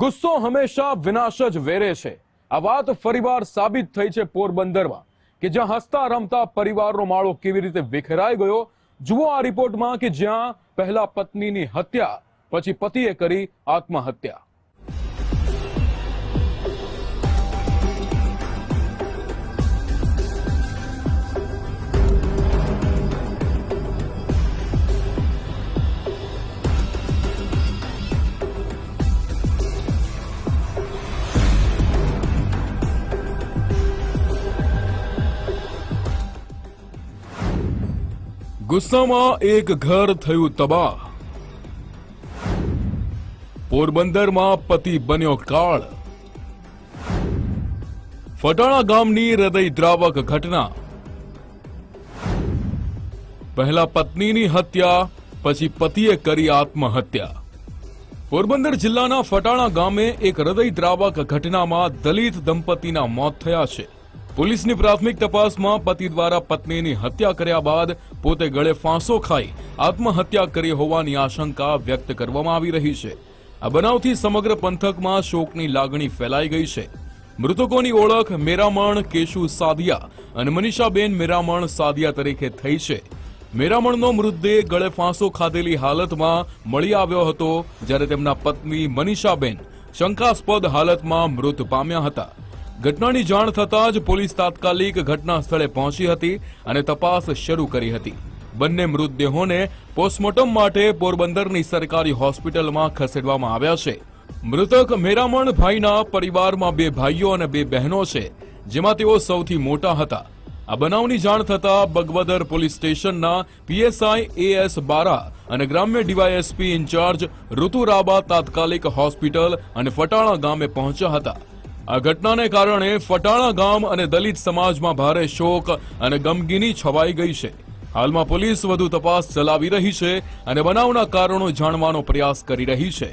ગુસ્સો હંમેશા વિનાશ જ વેરે છે. આ વાત ફરીવાર સાબિત થઈ છે પોરબંદરમાં, કે જ્યાં હસતા રમતા પરિવારનો માળો કેવી રીતે વિખેરાઈ ગયો, જુઓ આ રિપોર્ટમાં કે જ્યાં પહેલા પત્નીની હત્યા, પછી પતિએ કરી આત્મહત્યા. ગુસ્સામાં એક ઘર થયું તબાહ. પોરબંદરમાં પતિ બન્યો કાળ. ફટાણા ગામની હૃદયદ્રાવક ઘટના. પહેલા પત્નીની હત્યા, પછી પતિએ કરી આત્મહત્યા. પોરબંદર જિલ્લાના ફટાણા ગામે એક હૃદયદ્રાવક ઘટનામાં દલિત દંપતીના મોત થયા છે. પોલીસની પ્રાથમિક તપાસમાં પતિ દ્વારા પત્નીની હત્યા કર્યા બાદ પોતે ગળે ફાંસો ખાઈ આત્મહત્યા કરી હોવાની આશંકા વ્યક્ત કરવામાં આવી રહી છે. આ બનાવથી સમગ્ર પંથકમાં શોકની લાગણી ફેલાઈ ગઈ છે. મૃતકોની ઓળખ મેરામણ કેશુ સાદિયા અને મનીષાબેન મેરામણ સાદિયા તરીકે થઈ છે. મેરામણનો મૃતદેહ ગળે ફાંસો ખાધેલી હાલતમાં મળી આવ્યો હતો જ્યારે તેમના પત્ની મનીષાબેન શંકાસ્પદ હાલતમાં મૃત પામ્યા હતા. ઘટનાની જાણ થતાં જ પોલીસ તાત્કાલિક ઘટના સ્થળે પહોંચી હતી અને તપાસ શરૂ કરી હતી. બંને મૃતદેહોને પોસ્ટમોર્ટમ માટે પોરબંદરની સરકારી હોસ્પિટલમાં ખસેડવામાં આવ્યા છે. મૃતક મેરામણ ભાઈના પરિવારમાં બે ભાઈઓ અને બે બહેનો છે, જેમાં તેઓ સૌથી મોટા હતા. આ બનાવની જાણ થતાં બગવદર પોલીસ સ્ટેશનના પીએસઆઈ એએસ બારા અને ગ્રામ્ય ડીવાયએસપી ઇન્ચાર્જ ઋતુ રાબા તાત્કાલિક હોસ્પિટલ અને ફટાણા ગામે પહોંચ્યા હતા. આ ઘટનાને કારણે ફટાણા ગામ અને દલિત સમાજમાં ભારે શોક અને ગમગીની છવાઈ ગઈ છે. હાલમાં પોલીસ વધુ તપાસ ચલાવી રહી છે અને બનાવના કારણો જાણવાનો પ્રયાસ કરી રહી છે.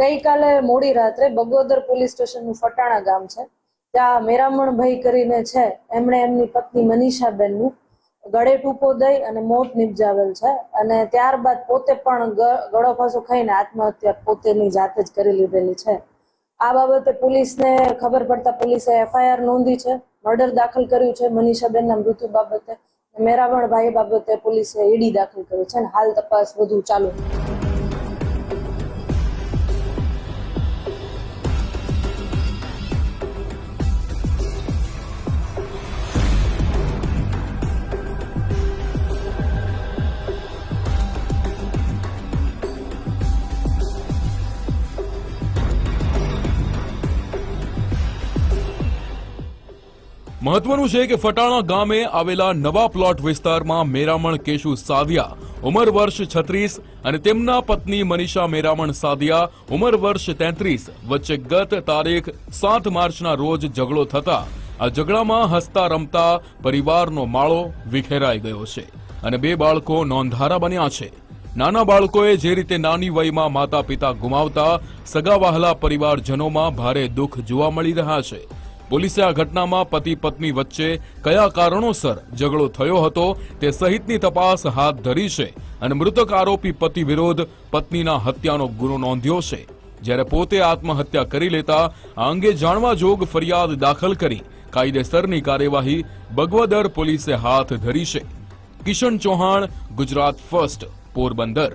ગઈકાલે મોડી રાત્રે બગોદર પોલીસ સ્ટેશનનું ફટાણા ગામ છે. ત્યાં મેરામણભાઈ કરીને છે, એમણે એમની પત્ની મનીષાબેનનું ગળે ટૂંપો દઈ અને મોત નિપજાવેલ છે અને ત્યારબાદ પોતે પણ ગળો ફાંસો ખાઈને આત્મહત્યા પોતેની જાતે જ કરી લીધેલી છે. આ બાબતે પોલીસને ખબર પડતા પોલીસે એફઆઈઆર નોંધી છે. મર્ડર દાખલ કર્યું છે મનીષાબેનના મૃત્યુ બાબતે. મેરાવણભાઈ બાબતે પોલીસે ઈડી દાખલ કર્યું છે અને હાલ તપાસ વધુ ચાલુ. મહત્વનું છે કે ફટાણા ગામે આવેલા નવા પ્લોટ વિસ્તારમાં મેરામણ કેશુ સાદિયા, ઉંમર વર્ષ છત્રીસ અને તેમના પત્ની મનીષા મેરામણ સાદિયા, ઉંમર વર્ષ તેત્રીસ, વચ્ચે ગત તારીખ સાત માર્ચના રોજ ઝઘડો થતા, આ ઝઘડામાં હસતા રમતા પરિવારનો માળો વિખેરાઈ ગયો છે અને બે બાળકો નોંધારા બન્યા છે. નાના બાળકોએ જે રીતે નાની વયમાં માતા પિતા ગુમાવતા, સગા વહાલા પરિવારજનોમાં ભારે દુઃખ જોવા મળી રહ્યા છે. પોલીસે આ ઘટનામાં પતિ પત્ની વચ્ચે કયા કારણોસર ઝઘડો થયો હતો તે સહિતની તપાસ હાથ ધરી છે અને મૃતક આરોપી પતિ વિરોધ પત્નીના હત્યાનો ગુનો નોંધ્યો છે. જ્યારે પોતે આત્મહત્યા કરી લેતા આ અંગે જાણવા જોગ ફરિયાદ દાખલ કરી કાયદેસરની કાર્યવાહી બગવદર પોલીસે હાથ ધરી છે. કિશન ચૌહાણ, ગુજરાત ફર્સ્ટ, પોરબંદર.